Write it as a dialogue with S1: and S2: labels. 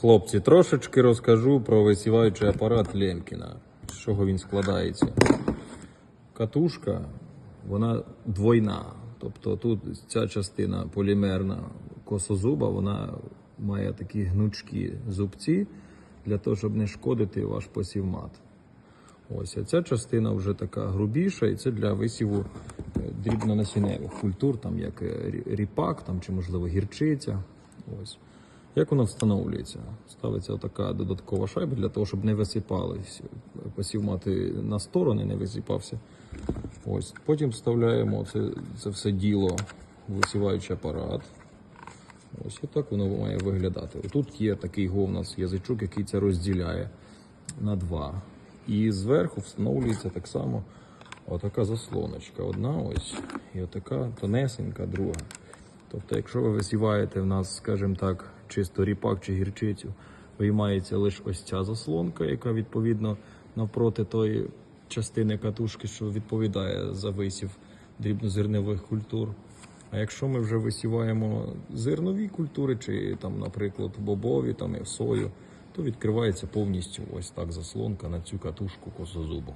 S1: Хлопці, трошечки розкажу про висіваючий апарат Лемкіна. З чого він складається. Катушка, вона двойна. Тобто тут ця частина полімерна косозуба, вона має такі гнучкі зубці для того, щоб не шкодити ваш посівмат. Ось, а ця частина вже така грубіша, і це для висіву е, дрібнонасінневих культур, там як е, ріпак, там, чи можливо гірчиця. Ось. Як воно встановлюється? Ставиться така додаткова шайба для того, щоб не висипались. Посів мати на сторони, не висипався. Ось. Потім вставляємо це, це все діло в висіваючий апарат. Ось і так воно має виглядати. Тут є такий го у нас язичок, який це розділяє на два. І зверху встановлюється так само отака заслоночка. Одна ось і отака тонесенька друга. Тобто, якщо ви висіваєте в нас, скажімо так, чисто ріпак чи гірчицю, виймається лише ось ця заслонка, яка відповідно навпроти тої частини катушки, що відповідає за висів дрібнозернових культур. А якщо ми вже висіваємо зернові культури, чи там, наприклад, бобові, там і сою, то відкривається повністю ось так заслонка на цю катушку косозубу.